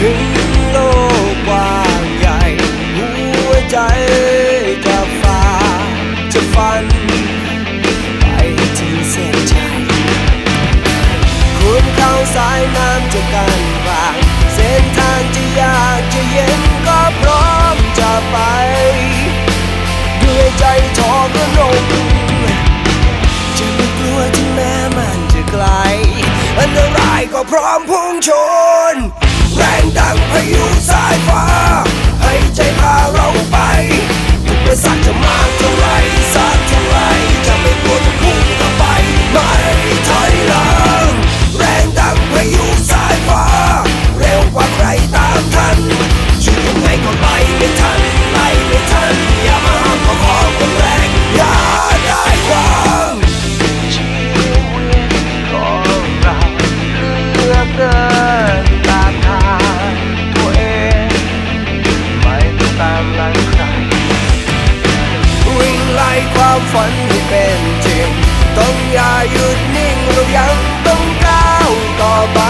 ถึงโลกกว้างใหญ่ หัวใจจะฝ่าจะฝัน ไปถึงเส้นชัยคุณเข้าสายน้ำจะกันวางเส้นทางจะยากจะเย็นก็พร้อมจะไป ด้วยใจทอก็นงจะไม่กลัวถึงแม้มันจะไกล อันตรายก็พร้อมพุ่งชน งดังพายุสายฟ้าให้ใจพา ความฝันที่เป็นจริง ต้องอย่าหยุดนิ่งเรายังต้องก้าวต่อไป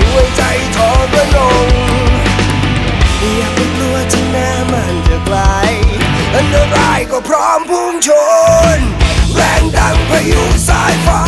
ด้วยใจทอระนงอย่าไปกลัวที่หน้ามันจะไกลอันตรายก็พร้อมพุ่งชน แรงดังพายุสายฟ้า